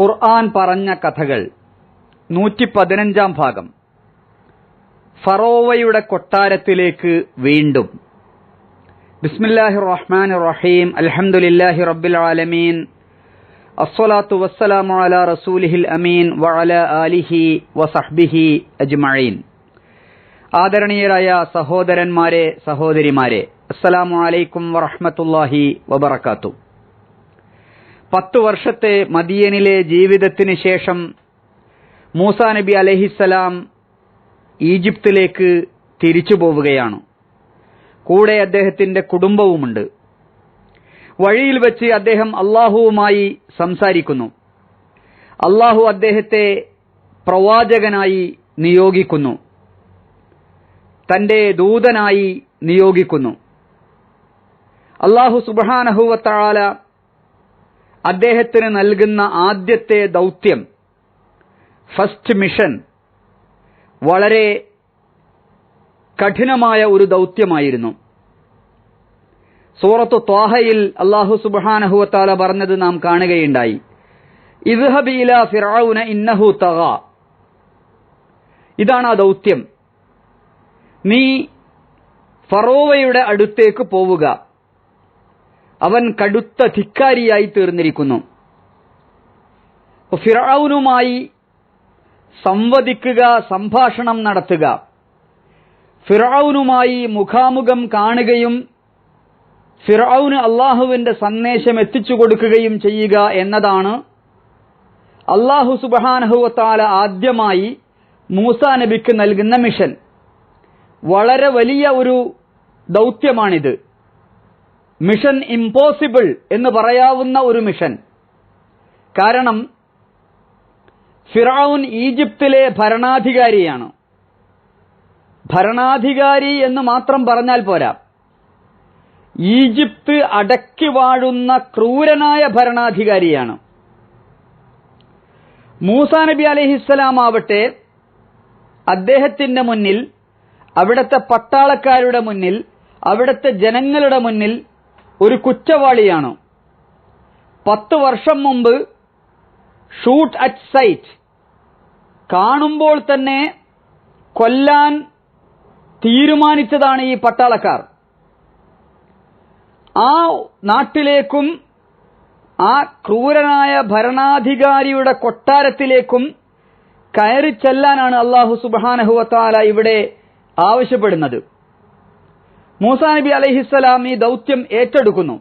ഖുർആൻ പറഞ്ഞ കഥകൾ. നൂറ്റി പതിനഞ്ചാം ഭാഗം. ഫറോവയുടെ കൊട്ടാരത്തിലേക്ക് വീണ്ടും. ബിസ്മില്ലാഹി റഹ്മാൻ റഹീം അലഹമുല്ലാഹി റബ്ബിൽ ആലമീൻ. അസ്വലാത്തു വസ്സലാമു അല റസൂലിഹിൽ അമീൻ വഅല ആലിഹി വസഹ്ബിഹി അജ്മഈൻ. ആദരണീയരായ സഹോദരന്മാരെ സഹോദരിമാരെ അസ്സലാമു അലൈക്കും വറഹ്മത്തുള്ളാഹി വബറകാത്തു. പത്തു വർഷത്തെ മദിയനിലെ ജീവിതത്തിന് ശേഷം മൂസാ നബി അലഹിസലാം ഈജിപ്തിലേക്ക് തിരിച്ചു പോവുകയാണ്. കൂടെ അദ്ദേഹത്തിന്റെ കുടുംബവുമുണ്ട്. വഴിയിൽ വെച്ച് അദ്ദേഹം അള്ളാഹുവുമായി സംസാരിക്കുന്നു. അള്ളാഹു അദ്ദേഹത്തെ പ്രവാചകനായി നിയോഗിക്കുന്നു. തന്റെ ദൂതനായി നിയോഗിക്കുന്നു. അള്ളാഹു സുബാനഹുവത്താല അദ്ദേഹത്തിന് നൽകുന്ന ആദ്യത്തെ ദൗത്യം ഫസ്റ്റ് മിഷൻ വളരെ കഠിനമായ ഒരു ദൗത്യമായിരുന്നു. സൂറത്തു ത്വാഹയിൽ അള്ളാഹു സുബാനഹുവത്താല പറഞ്ഞത് നാം കാണുകയുണ്ടായി. ഇദ്ഹബീല ഫിറൌന ഇന്നഹു തഗ. ഇതാണ് ആ ദൗത്യം. നീ ഫറോവയുടെ അടുത്തേക്ക് പോവുക. അവൻ കടുത്ത ധിക്കാരിയായി തീർന്നിരിക്കുന്നു. ഫിറൌനുമായി സംവദിക്കുക സംഭാഷണം നടത്തുക. ഫിറൌനുമായി മുഖാമുഖം കാണുകയും ഫിറൌന് അള്ളാഹുവിന്റെ സന്ദേശം എത്തിച്ചു കൊടുക്കുകയും ചെയ്യുക എന്നതാണ് അള്ളാഹു സുബാനഹുവത്താല ആദ്യമായി മൂസ നബിക്ക് നൽകുന്ന മിഷൻ. വളരെ വലിയ ഒരു ദൗത്യമാണിത്. മിഷൻ ഇംപോസിബിൾ എന്ന് പറയാവുന്ന ഒരു മിഷൻ. കാരണം ഫിറൌൻ ഈജിപ്തിലെ ഭരണാധികാരിയാണ്. ഭരണാധികാരി എന്ന് മാത്രം പറഞ്ഞാൽ പോരാ. ഈജിപ്ത് അടക്കി വാഴുന്ന ക്രൂരനായ ഭരണാധികാരിയാണ്. മൂസാ നബി അലഹിസ്സലാം ആവട്ടെ അദ്ദേഹത്തിന്റെ മുന്നിൽ അവിടുത്തെ പട്ടാളക്കാരുടെ മുന്നിൽ അവിടുത്തെ ജനങ്ങളുടെ മുന്നിൽ ഒരു കുറ്റവാളിയാണ്. പത്ത് വർഷം മുമ്പ് ഷൂട്ട് അറ്റ് സൈറ്റ് കാണുമ്പോൾ തന്നെ കൊല്ലാൻ തീരുമാനിച്ചതാണ് ഈ പട്ടാളക്കാർ. ആ നാട്ടിലേക്കും ആ ക്രൂരനായ ഭരണാധികാരിയുടെ കൊട്ടാരത്തിലേക്കും കയറി ചെല്ലാനാണ് അള്ളാഹു സുബാനഹുവത്താല ഇവിടെ ആവശ്യപ്പെടുന്നത്. മൂസാ നബി അലഹിസ്സലാം ഈ ദൗത്യം ഏറ്റെടുക്കുന്നു.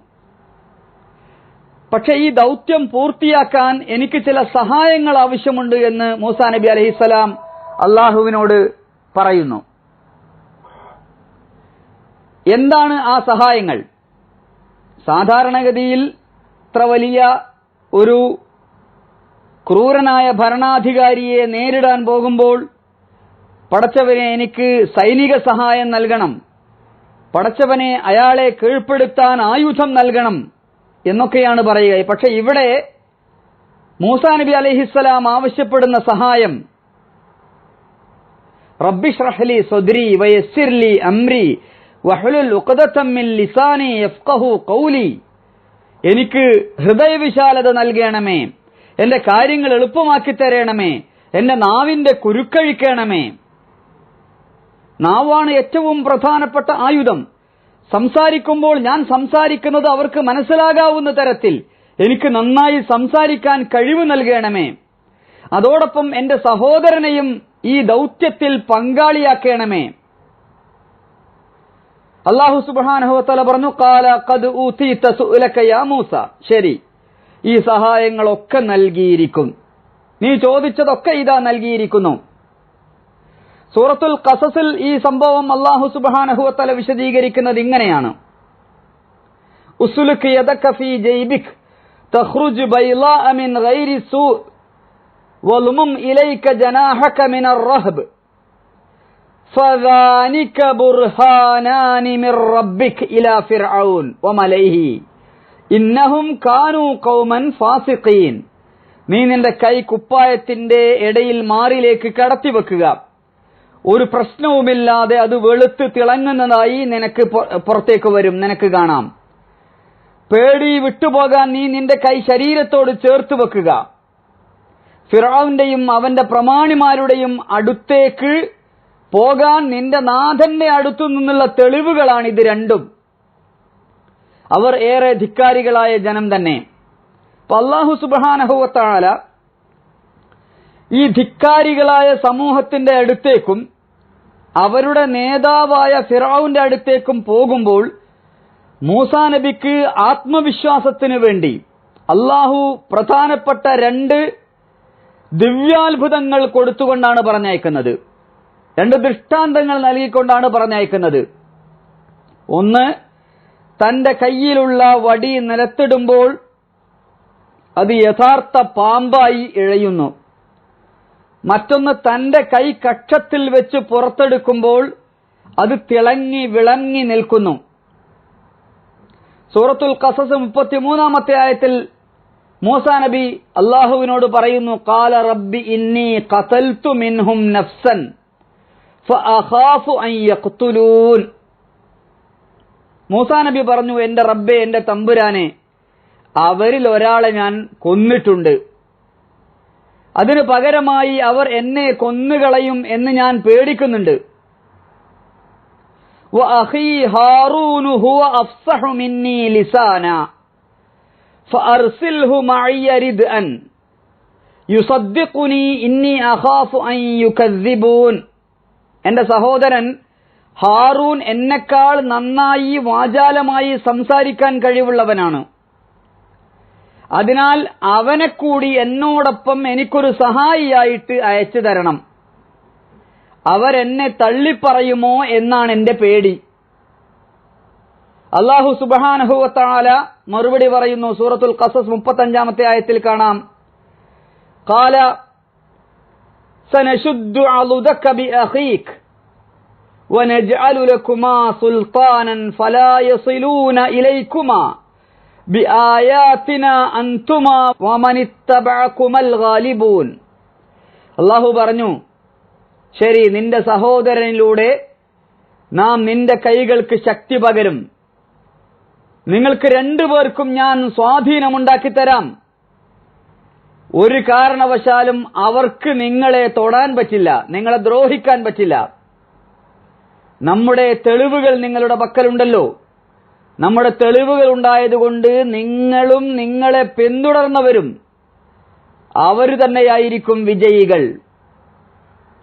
പക്ഷേ ഈ ദൗത്യം പൂർത്തിയാക്കാൻ എനിക്ക് ചില സഹായങ്ങൾ ആവശ്യമുണ്ട് എന്ന് മൂസാ നബി അലഹിസ്സലാം അള്ളാഹുവിനോട് പറയുന്നു. എന്താണ് ആ സഹായങ്ങൾ? സാധാരണഗതിയിൽ ഇത്ര വലിയ ഒരു ക്രൂരനായ ഭരണാധികാരിയെ നേരിടാൻ പോകുമ്പോൾ പടച്ചവനെ എനിക്ക് സൈനിക സഹായം നൽകണം. പടച്ചവനെ അയാളെ കീഴ്പ്പെടുത്താൻ ആയുധം നൽകണം എന്നൊക്കെയാണ് പറയുക. പക്ഷെ ഇവിടെ മൂസാ നബി അലഹിസ്സലാം ആവശ്യപ്പെടുന്ന സഹായം റബ്ബിഷ്റഹ്ലി സ്വദ്രി വയസ്സിർലി അംരി വഹലുൽ ഖൗലി എനിക്ക് ഹൃദയവിശാലത നൽകണമേ എന്റെ കാര്യങ്ങൾ എളുപ്പമാക്കി തരണമേ എന്റെ നാവിന്റെ കുരുക്കഴിക്കണമേ നാവാണ് ഏറ്റവും പ്രധാനപ്പെട്ട ആയുധം. സംസാരിക്കുമ്പോൾ ഞാൻ സംസാരിക്കുന്നത് അവർക്ക് മനസ്സിലാകാവുന്ന തരത്തിൽ എനിക്ക് നന്നായി സംസാരിക്കാൻ കഴിവ് നൽകണമേ. അതോടൊപ്പം എന്റെ സഹോദരനെയും ഈ ദൗത്യത്തിൽ പങ്കാളിയാക്കണമേ. അള്ളാഹു സുബാനഹുത്തല പറഞ്ഞു കാല കത് ഊത്തീത്ത മൂസ. ശരി. ഈ സഹായങ്ങളൊക്കെ നൽകിയിരിക്കും. നീ ചോദിച്ചതൊക്കെ ഇതാ നൽകിയിരിക്കുന്നു. സൂറത്തുൽ കസസിൽ ഈ സംഭവം അള്ളാഹു സുബാനഹുവത്തല വിശദീകരിക്കുന്നത് ഇങ്ങനെയാണ് ഉസുലുക്ക് യദക്കഫി ജൈബിക് തഖ്റുജ് ബൈളാഅ മിൻ ഗൈരി സൂ വലുമും ഇലൈക ജനാഹക മിൻ الرهب فذلك برهانان من ربك إلى فرعون وملئه إنهم كانوا قوما فاسقين നീ നിന്റെ കൈ കുപ്പായത്തിന്റെ ഇടയിൽ മാറിലേക്ക് കടത്തി വെക്കുക ഒരു പ്രശ്നവുമില്ലാതെ അത് വെളുത്ത് തിളങ്ങുന്നതായി നിനക്ക് പുറത്തേക്ക് വരും നിനക്ക് കാണാം. പേടി വിട്ടുപോകാൻ നീ നിന്റെ കൈ ശരീരത്തോട് ചേർത്ത് വെക്കുക. ഫിറാവിന്റെയും അവന്റെ പ്രമാണിമാരുടെയും അടുത്തേക്ക് പോകാൻ നിന്റെ നാഥന്റെ അടുത്തു നിന്നുള്ള തെളിവുകളാണ് ഇത് രണ്ടും. അവർ ഏറെ ധിക്കാരികളായ ജനം തന്നെ. പല്ലാഹു സുബാനഹുവത്താല ഈ ധിക്കാരികളായ സമൂഹത്തിന്റെ അടുത്തേക്കും അവരുടെ നേതാവായ ഫിറാവുന്റെ അടുത്തേക്കും പോകുമ്പോൾ മൂസാ നബിക്ക് ആത്മവിശ്വാസത്തിന് വേണ്ടി അള്ളാഹു പ്രധാനപ്പെട്ട രണ്ട് ദിവ്യാത്ഭുതങ്ങൾ കൊടുത്തുകൊണ്ടാണ് പറഞ്ഞയക്കുന്നത്. രണ്ട് ദൃഷ്ടാന്തങ്ങൾ നൽകിക്കൊണ്ടാണ് പറഞ്ഞയക്കുന്നത്. ഒന്ന് തന്റെ കയ്യിലുള്ള വടി നിലത്തിടുമ്പോൾ അത് യഥാർത്ഥ പാമ്പായി ഇഴയുന്നു. മറ്റൊന്ന് തന്റെ കൈ കക്ഷത്തിൽ വെച്ച് പുറത്തെടുക്കുമ്പോൾ അത് തിളങ്ങി വിളങ്ങി നിൽക്കുന്നു. സൂറത്തുൽ കസസ് മുപ്പത്തിമൂന്നാമത്തെ ആയത്തിൽ മൂസ നബി അള്ളാഹുവിനോട് പറയുന്നു കാല റബ്ബി ഇന്നി ഖതൽതു മിൻഹും നഫ്സൻ മൂസാ നബി പറഞ്ഞു എന്റെ റബ്ബെ എന്റെ തമ്പുരാനെ അവരിൽ ഒരാളെ ഞാൻ കൊന്നിട്ടുണ്ട്. അതിനു പകരമായി അവർ എന്നെ കൊന്നുകളയും എന്ന് ഞാൻ പേടിക്കുന്നുണ്ട്. എന്റെ സഹോദരൻ ഹാറൂൻ എന്നെക്കാൾ നന്നായി വാചാലമായി സംസാരിക്കാൻ കഴിവുള്ളവനാണ്. അതിനാൽ അവനെ കൂടി എന്നോടൊപ്പം എനിക്കൊരു സഹായിയായിട്ട് അയച്ചു തരണം അവരെന്നെ തള്ളിപ്പറയുമോ എന്നാണ് എന്റെ പേടി അള്ളാഹു സുബാനഹുവത്താല മറുപടി പറയുന്നു സൂറത്തുൽ ഖസസ് മുപ്പത്തഞ്ചാമത്തെ ആയത്തിൽ കാണാം കാല سنشد عضدك بأخيك ونجعل لكما سلطانا فلا يصلون إليكما അള്ളാഹു പറഞ്ഞു ശരി നിന്റെ സഹോദരനിലൂടെ നാം നിന്റെ കൈകൾക്ക് ശക്തി പകരും. നിങ്ങൾക്ക് രണ്ടുപേർക്കും ഞാൻ സ്വാധീനമുണ്ടാക്കി തരാം ഒരു കാരണവശാലും അവർക്ക് നിങ്ങളെ തൊടാൻ പറ്റില്ല നിങ്ങളെ ദ്രോഹിക്കാൻ പറ്റില്ല. നമ്മുടെ തെളിവുകൾ നിങ്ങളുടെ പക്കലുണ്ടല്ലോ. നമ്മുടെ തെളിവുകൾ ഉണ്ടായതുകൊണ്ട് നിങ്ങളും നിങ്ങളെ പിന്തുടർന്നവരും അവർ തന്നെയായിരിക്കും വിജയികൾ.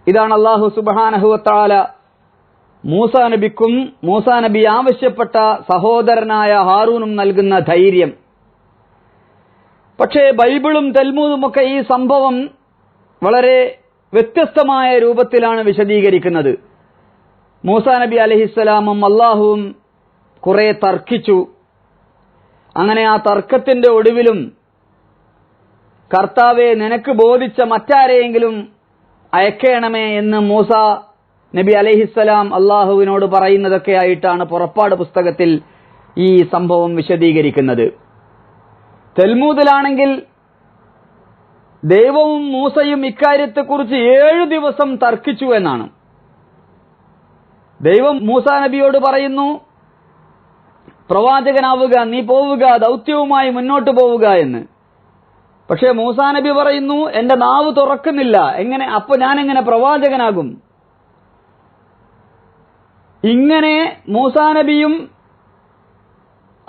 ഇതാണ് അള്ളാഹു സുബാനഹുവത്താല മൂസാ നബിക്കും മൂസാ നബി ആവശ്യപ്പെട്ട സഹോദരനായ ഹാറൂനും നൽകുന്ന ധൈര്യം. പക്ഷേ ബൈബിളും തെൽമൂതുമൊക്കെ ഈ സംഭവം വളരെ വ്യത്യസ്തമായ രൂപത്തിലാണ് വിശദീകരിക്കുന്നത്. മൂസാ നബി അലഹിസ്സലാമും അള്ളാഹുവും കുറെ തർക്കിച്ചു. അങ്ങനെ ആ തർക്കത്തിന്റെ ഒടുവിലും കർത്താവെ നിനക്ക് ബോധിച്ച മറ്റാരെയെങ്കിലും അയക്കണമേ എന്ന് മൂസ നബി അലഹിസ്സലാം അള്ളാഹുവിനോട് പറയുന്നതൊക്കെ ആയിട്ടാണ് പുറപ്പാട് പുസ്തകത്തിൽ ഈ സംഭവം വിശദീകരിക്കുന്നത്. തെൽമൂതിലാണെങ്കിൽ ദൈവവും മൂസയും ഇക്കാര്യത്തെക്കുറിച്ച് ഏഴു ദിവസം തർക്കിച്ചു എന്നാണ്. ദൈവം മൂസ നബിയോട് പറയുന്നു പ്രവാചകനാവുക നീ പോവുക ദൗത്യവുമായി മുന്നോട്ട് പോവുക എന്ന്. പക്ഷേ മൂസാ നബി പറയുന്നു എന്റെ നാവ് തുറക്കുന്നില്ല. എങ്ങനെ? അപ്പൊ ഞാൻ എങ്ങനെ പ്രവാചകനാകും? ഇങ്ങനെ മൂസാ നബിയും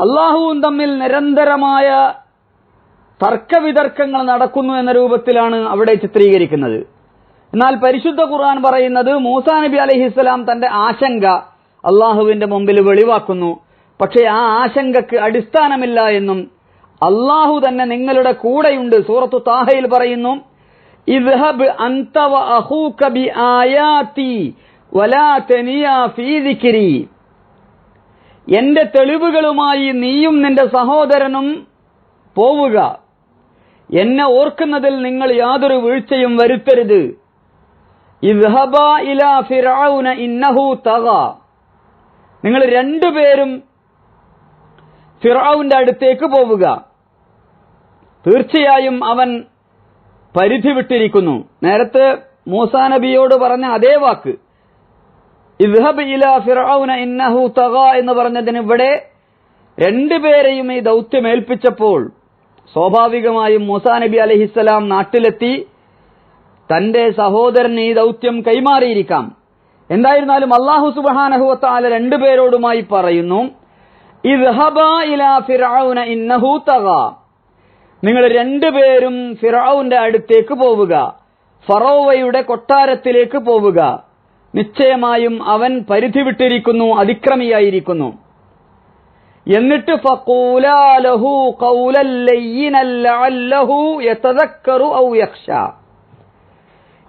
അള്ളാഹുവും തമ്മിൽ നിരന്തരമായ തർക്കവിതർക്കങ്ങൾ നടക്കുന്നു എന്ന രൂപത്തിലാണ് അവിടെ ചിത്രീകരിക്കുന്നത്. എന്നാൽ പരിശുദ്ധ ഖുർആൻ പറയുന്നത് മൂസാ നബി അലഹിസ്സലാം തന്റെ ആശങ്ക അള്ളാഹുവിന്റെ മുമ്പിൽ വെളിവാക്കുന്നു. പക്ഷേ ആ ആശങ്കക്ക് അടിസ്ഥാനമില്ല എന്നും അള്ളാഹു തന്നെ നിങ്ങളുടെ കൂടെയുണ്ട്. സൂറത്തു താഹയിൽ പറയുന്നു ഇദ്ഹബ് അന്തവ ബി ആയാതി വലാ തനിയാ ഫീ ദിക്രി. എന്റെ തെളിവുകളുമായി നീയും നിന്റെ സഹോദരനും പോവുക. എന്നെ ഓർക്കുന്നതിൽ നിങ്ങൾ യാതൊരു വീഴ്ചയും വരുത്തരുത്. ഇദ്ഹബ ഇലാ ഫിറൌന ഇന്നഹു തഗ. നിങ്ങൾ രണ്ടുപേരും ഫിറൌന്റെ അടുത്തേക്ക് പോവുക. തീർച്ചയായും അവൻ പരിധി വിട്ടിരിക്കുന്നു. നേരത്തെ മൂസാ നബിയോട് പറഞ്ഞ അതേ വാക്ക്. ഇദ്ഹബ് ഇല ഫിറൌന ഇന്നഹു തഗ എന്ന് പറഞ്ഞതിന് ഇവിടെ രണ്ടുപേരെയും ഈ ദൗത്യം ഏൽപ്പിച്ചപ്പോൾ സ്വാഭാവികമായും മൂസാ നബി അലഹിസ്സലാം നാട്ടിലെത്തി തന്റെ സഹോദരന് ഈ ദൗത്യം കൈമാറിയിരിക്കാം. എന്തായിരുന്നാലും അള്ളാഹു സുബാനഹുവത്താല രണ്ടുപേരോടുമായി പറയുന്നു നിങ്ങൾ രണ്ടുപേരും ഫിറൌന്റെ അടുത്തേക്ക് പോവുക. ഫറോവയുടെ കൊട്ടാരത്തിലേക്ക് പോവുക. നിശ്ചയമായും അവൻ പരിധി വിട്ടിരിക്കുന്നു അതിക്രമിയായിരിക്കുന്നു. എന്നിട്ട്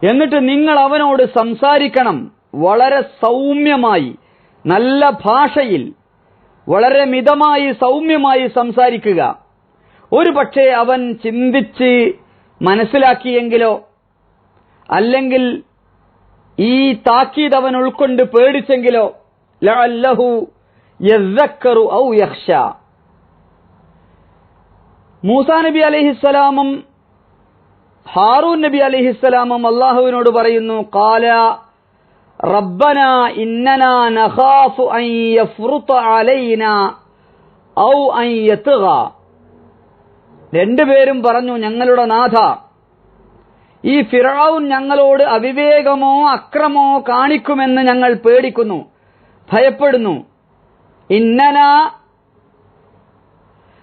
എന്നിട്ട് നിങ്ങൾ അവനോട് സംസാരിക്കണം. വളരെ സൗമ്യമായി നല്ല ഭാഷയിൽ. വളരെ മിതമായി സൗമ്യമായി സംസാരിക്കുക. ഒരു പക്ഷേ അവൻ ചിന്തിച്ച് മനസ്സിലാക്കിയെങ്കിലോ അല്ലെങ്കിൽ ഈ താക്കീത് അവൻ ഉൾക്കൊണ്ട് പേടിച്ചെങ്കിലോ ലഅല്ലഹു യസ്സക്കറു ഔ യഖ്ശ. മൂസാ നബി അലൈഹിസ്സലാമും ഹാറൂൻ നബി അലൈഹിസ്സലാമും അള്ളാഹുവിനോട് പറയുന്നു കാല റബ്ബന ഇന്നന നഖാഫു അൻ യഫ്റുത علينا ഔ അൻ യത്ഗ. രണ്ടുപേരും പറഞ്ഞു ഞങ്ങളുടെ നാഥ ഈ ഫിറാവുൻ ഞങ്ങളോട് അവിവേകമോ അക്രമോ കാണിക്കുമെന്ന് ഞങ്ങൾ പേടിക്കുന്നു ഭയപ്പെടുന്നു. ഇന്നന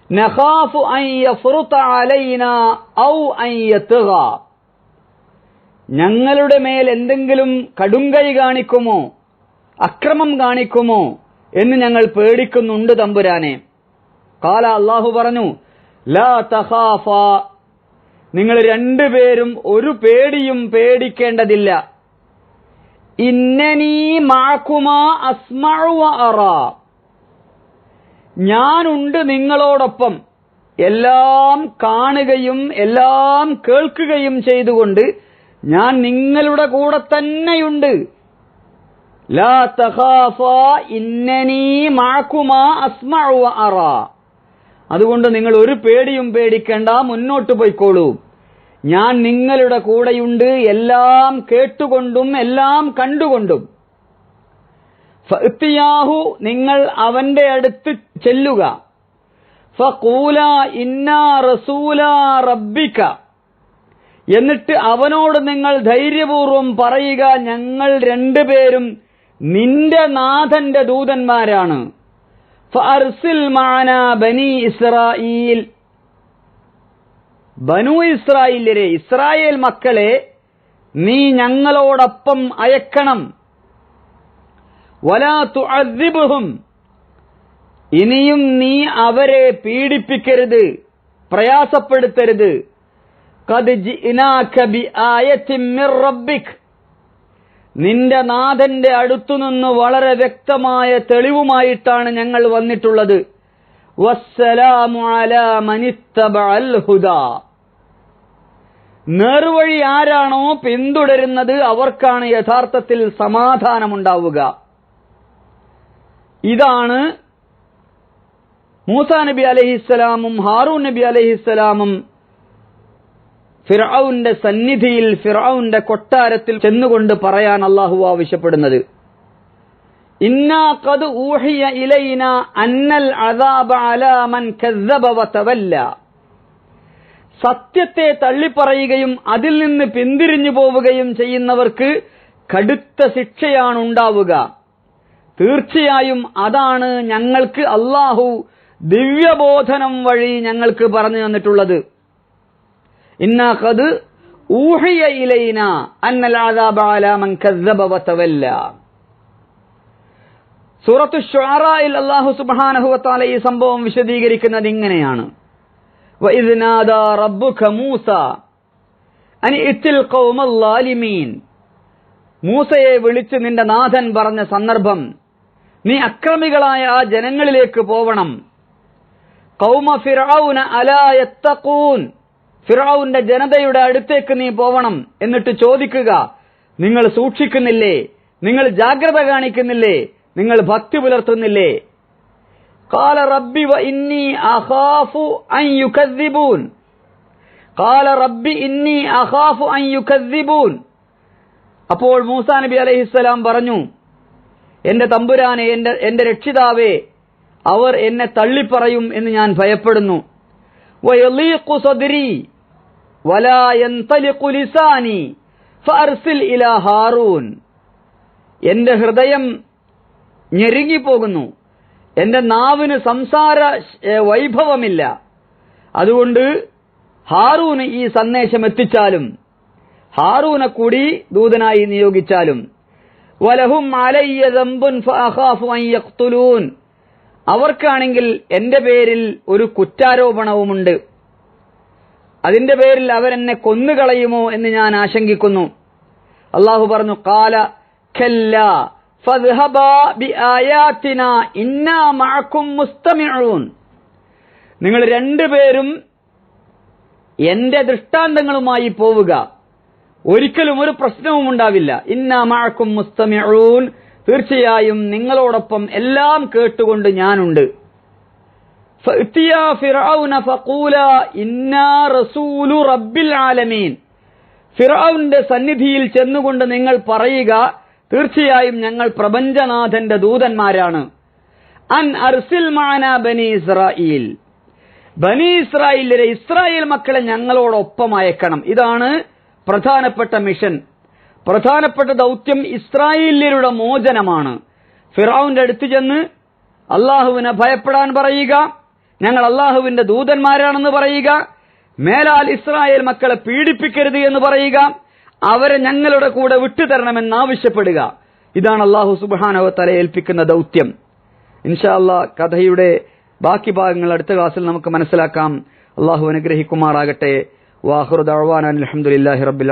നഖാഫു അൻ യഫ്റുത അലൈന ഔ അൻ യത്ഗ. ഞങ്ങളുടെ മേൽ എന്തെങ്കിലും കടുങ്കൈ കാണിക്കുമോ? അക്രമം കാണിക്കുമോ? എന്ന് ഞങ്ങൾ പേടിക്കുന്നുണ്ട് തമ്പുരാനെ. കാല അള്ളാഹു പറഞ്ഞു ലാ നിങ്ങൾ രണ്ടുപേരും ഒരു പേടിയും പേടിക്കേണ്ടതില്ല. ഇന്നനീ മാക്കുമാ അസ്മഴു അറ. ഞാനുണ്ട് നിങ്ങളോടൊപ്പം. എല്ലാം കാണുകയും എല്ലാം കേൾക്കുകയും ചെയ്തുകൊണ്ട് ഞാൻ നിങ്ങളുടെ കൂടെ തന്നെയുണ്ട്. ലാ തഖാഫാ ഇന്നനീ മാക്കുമാ വ അതുകൊണ്ട് നിങ്ങൾ ഒരു പേടിയും പേടിക്കേണ്ട മുന്നോട്ട് പോയിക്കോളൂ. ഞാൻ നിങ്ങളുടെ കൂടെയുണ്ട് എല്ലാം കേട്ടുകൊണ്ടും എല്ലാം കണ്ടുകൊണ്ടും. ഫഅ്തിയാഹു നിങ്ങൾ അവന്റെ അടുത്ത് ചെല്ലുക. ഫഖൂല ഇന്നാ റസൂല റബ്ബിക. എന്നിട്ട് അവനോട് നിങ്ങൾ ധൈര്യപൂർവം പറയുക ഞങ്ങൾ രണ്ടുപേരും നിന്റെ നാഥന്റെ ദൂതന്മാരാണ്. ബനി ഇസ്രായീൽ ബനു ഇസ്രായേലരെ ഇസ്രായേൽ മക്കളെ നീ ഞങ്ങളോടൊപ്പം അയക്കണം. വലാ അതിബുഹും ഇനിയും നീ അവരെ പീഡിപ്പിക്കരുത് പ്രയാസപ്പെടുത്തരുത്. ഖദ് جئناك بآية من റബ്ബിക് നിന്റെ നാഥന്റെ അടുത്തുനിന്ന് വളരെ വ്യക്തമായ തെളിവുമായിട്ടാണ് ഞങ്ങൾ വന്നിട്ടുള്ളത്. നേർവഴി ആരാണോ പിന്തുടരുന്നത് അവർക്കാണ് യഥാർത്ഥത്തിൽ സമാധാനമുണ്ടാവുക. ഇതാണ് മൂസാ നബി അലഹിസ്സലാമും ഹാറൂൻ നബി അലഹിസ്സലാമും ഫിറൌന്റെ സന്നിധിയിൽ ഫിറൌന്റെ കൊട്ടാരത്തിൽ ചെന്നുകൊണ്ട് പറയാൻ അള്ളാഹു ആവശ്യപ്പെടുന്നത്. സത്യത്തെ തള്ളിപ്പറയുകയും അതിൽ നിന്ന് പിന്തിരിഞ്ഞു പോവുകയും ചെയ്യുന്നവർക്ക് കടുത്ത ശിക്ഷയാണ് ഉണ്ടാവുക തീർച്ചയായും അതാണ് ഞങ്ങൾക്ക് അള്ളാഹു ദിവ്യബോധനം വഴി ഞങ്ങൾക്ക് പറഞ്ഞു തന്നിട്ടുള്ളത്. ഇന്നാഖദ് ഊഹിയ അന്നൽ ആദാബ അലാ മൻ കസ്സബ വതവല്ല സൂറത്തു ഷുആറയിൽ അല്ലാഹു സുബ്ഹാനഹു ഈ സംഭവം വിശദീകരിക്കുന്നത് ഇങ്ങനെയാണ്. റബ്ബുക മൂസ. അനി മൂസയെ വിളിച്ച് നിന്റെ നാഥൻ പറഞ്ഞ സന്ദർഭം നീ അക്രമികളായ ആ ജനങ്ങളിലേക്ക് പോവണം. കൗമ ഫിറൌന അലാ ഫിറൌന്റെ ജനതയുടെ അടുത്തേക്ക് നീ പോവണം എന്നിട്ട് ചോദിക്കുക നിങ്ങൾ സൂക്ഷിക്കുന്നില്ലേ നിങ്ങൾ ജാഗ്രത കാണിക്കുന്നില്ലേ നിങ്ങൾ ഭക്തി പുലർത്തുന്നില്ലേ قال ربي وإني أخاف أن يكذبون قال ربي إني أخاف أن يكذبون അപ്പോൾ മൂസാ നബി അലൈഹിസ്സലാം പറഞ്ഞു എന്റെ തമ്പുരാനെ എന്റെ എന്റെ രക്ഷിതാവേ അവർ എന്നെ തള്ളിപ്പറയും എന്ന് ഞാൻ ഭയപ്പെടുന്നു ويضيق صدري ولا ينطلق لساني ഫഅർസിൽ ഇല ഹാറൂൻ എന്റെ ഹൃദയം ഞെരുങ്ങിപ്പോകുന്നു എന്റെ നാവിന് സംസാര ഏ, വൈഭവമില്ല അതുകൊണ്ട് ഹാറൂന് ഈ സന്ദേശം എത്തിച്ചാലും ഹാറൂനെ കൂടി ദൂതനായി നിയോഗിച്ചാലും വലഹും അലയ്യ അവർക്കാണെങ്കിൽ എന്റെ പേരിൽ ഒരു കുറ്റാരോപണവുമുണ്ട്. അതിന്റെ പേരിൽ അവരെന്നെ കൊന്നുകളയുമോ എന്ന് ഞാൻ ആശങ്കിക്കുന്നു. അള്ളാഹു പറഞ്ഞു കാല ഖല്ല നിങ്ങൾ രണ്ടുപേരും എന്റെ ദൃഷ്ടാന്തങ്ങളുമായി പോവുക. ഒരിക്കലും ഒരു പ്രശ്നവും ഉണ്ടാവില്ല ഇന്നാ മഅക്കും മുസ്തമിഊൻ. തീർച്ചയായും നിങ്ങളോടൊപ്പം എല്ലാം കേട്ടുകൊണ്ട് ഞാനുണ്ട്. ഫിറാവിന്റെ സന്നിധിയിൽ ചെന്നുകൊണ്ട് നിങ്ങൾ പറയുക തീർച്ചയായും ഞങ്ങൾ പ്രപഞ്ചനാഥന്റെ ദൂതന്മാരാണ്. അൻ അർസിൽ മാന ബനി ഇസ്രായേൽ ബനി ഇസ്രായേലിലെ ഇസ്രായേൽ മക്കളെ ഞങ്ങളോടൊപ്പം അയക്കണം. ഇതാണ് പ്രധാനപ്പെട്ട മിഷൻ. പ്രധാനപ്പെട്ട ദൗത്യം ഇസ്രായേലിയരുടെ മോചനമാണ്. ഫിറാവിന്റെ അടുത്ത് ചെന്ന് അള്ളാഹുവിനെ ഭയപ്പെടാൻ പറയുക ഞങ്ങൾ അള്ളാഹുവിന്റെ ദൂതന്മാരാണെന്ന് പറയുക മേലാൽ ഇസ്രായേൽ മക്കളെ പീഡിപ്പിക്കരുത് എന്ന് പറയുക അവരെ ഞങ്ങളുടെ കൂടെ വിട്ടുതരണമെന്ന് ആവശ്യപ്പെടുക. ഇതാണ് അള്ളാഹു സുബാനവ തല ഏൽപ്പിക്കുന്ന ദൗത്യം. ഇൻഷാല്ല കഥയുടെ ബാക്കി ഭാഗങ്ങൾ അടുത്ത ക്ലാസ്സിൽ നമുക്ക് മനസ്സിലാക്കാം. അള്ളാഹു അനുഗ്രഹിക്കുമാറാകട്ടെ. വാഹുർ ദഅ്വാന അലഹമുല്ലാഹി റബ്ബിൽ